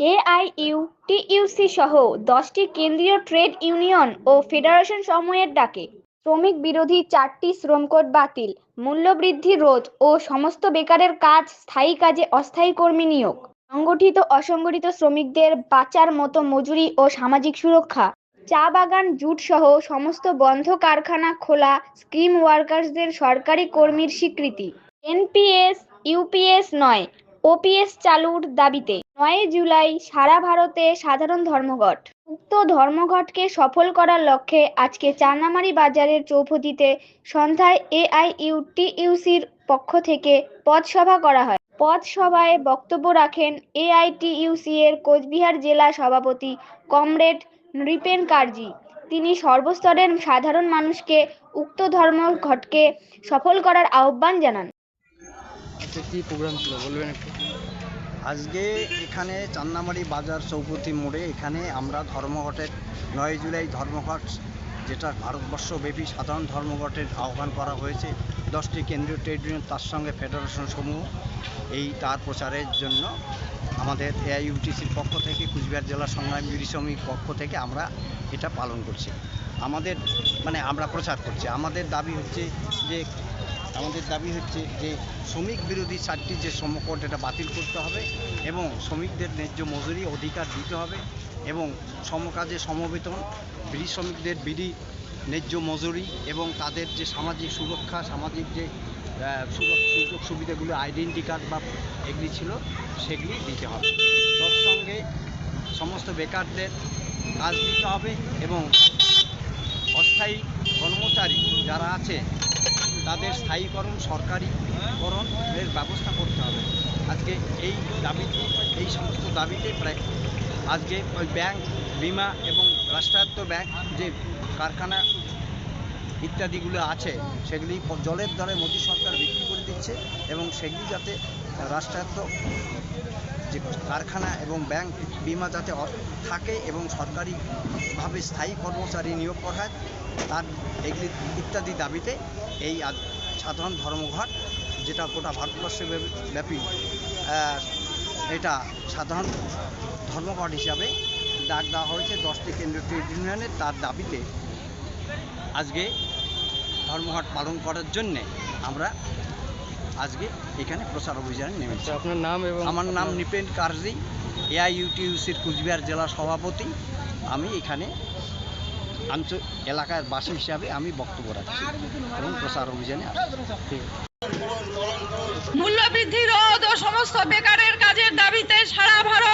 AIU টিইউসি সহ দশটি কেন্দ্রীয় ট্রেড ইউনিয়ন ও ফেডারেশন সমূহের ডাকে শ্রমিক বিরোধী চারটি শ্রমকোড বাতিল, মূল্যবৃদ্ধি রোধ ও সমস্ত বেকারের কাজ স্থায়ী কাজে অস্থায়ী কর্মী নিয়োগ। সংগঠিত অসংগঠিত শ্রমিকদের বাঁচার মতো মজুরি ও সামাজিক সুরক্ষা। চা বাগান, জুট সহ সমস্ত বন্ধ কারখানা খোলা স্কিম ওয়ার্কার্সদের সরকারি কর্মীর স্বীকৃতি। এনপিএস, ইউপিএস নয় ওপিএস চালুর দাবিতে নয় জুলাই সারা ভারতে সাধারণ ধর্মঘট। উক্ত ধর্মঘটকে সফল করার লক্ষ্যে আজকে চান্নামারি বাজারের চৌপতিতে সন্ধ্যায় এআইইউটিইউসির পক্ষ থেকে পথসভা করা হয়। পথসভায় বক্তব্য রাখেন এআইটিইউসি এর কোচবিহার জেলা সভাপতি কমরেড নৃপেন কার্জি। তিনি সর্বস্তরের সাধারণ মানুষকে উক্ত ধর্মঘটকে সফল করার আহ্বান জানান। আচ্ছা কী প্রোগ্রাম ছিল? বলবেন একটু। আজকে এখানে চান্নামারি বাজার চৌপতি মোড়ে এখানে আমরা ধর্মঘটের নয় জুলাই ধর্মঘট, যেটা ভারতবর্ষব্যাপী সাধারণ ধর্মঘটের আহ্বান করা হয়েছে, দশটি কেন্দ্রীয় ট্রেড ইউনিয়ন তার সঙ্গে ফেডারেশন সমূহ। এই তার প্রচারের জন্য আমাদের এআইইউটিসির পক্ষ থেকে, কুচবিহার জেলা সংগ্রাম বিড়ি শ্রমিক পক্ষ থেকে আমরা এটা পালন করছি। আমাদের মানে আমরা প্রচার করছি। আমাদের দাবি হচ্ছে যে আমাদের দাবি হচ্ছে যে শ্রমিক বিরোধী চারটি যে শ্রমকোড এটা বাতিল করতে হবে এবং শ্রমিকদের ন্যায্য মজুরি অধিকার দিতে হবে এবং সমকাজে সমবেতন, বিড়ি শ্রমিকদের বিড়ি ন্যায্য মজুরি এবং তাদের যে সামাজিক সুরক্ষা, সামাজিক যে সুযোগ সুবিধাগুলো, আইডেন্টি কার্ড বা এগুলি ছিল, সেগুলি দিতে হবে। তার সঙ্গে সমস্ত বেকারদের কাজ দিতে হবে এবং অস্থায়ী কর্মচারী যারা আছে তাদের স্থায়ীকরণ, সরকারিকরণ এর ব্যবস্থা করতে হবে। আজকে এই দাবিতে, এই সমস্ত দাবিতে প্রায় আজকে ওই ব্যাংক, বিমা এবং রাষ্ট্রায়ত্ত ব্যাংক যে কারখানা ইত্যাদিগুলো আছে, সেগুলি জলের দরে মোদী সরকার বিক্রি করে দিচ্ছে এবং সেগুলি যাতে রাষ্ট্রায়ত্ত যে কারখানা এবং ব্যাংক বিমা যাতে থাকে এবং সরকারিভাবে স্থায়ী কর্মচারী নিয়োগ করা তার এগুলি ইত্যাদি দাবিতে এই সাধারণ ধর্মঘট, যেটা গোটা ভারতবর্ষ ব্যাপী এটা সাধারণ ধর্মঘট হিসাবে ডাক দেওয়া হয়েছে। দশটি কেন্দ্রীয় ট্রেড ইউনিয়নের তার দাবিতে আজকে ধর্মঘট পালন করার জন্যে আমরা আজকে এখানে প্রচার অভিযানে নেমেছি আচ্ছা আপনার নাম এবং আমার নাম নিপেন কার্জি এআইইউটিউসির কুচবিহার জেলা সভাপতি। আমি এখানে আঞ্চ এলাকার বাসী হিসাবে আমি বক্তব্য রাখছি এবং প্রচার অভিযানে আসছি। মূল্যবৃদ্ধি রোধ ও সমস্ত বেকারের কাজের দাবিতে সারা ভারত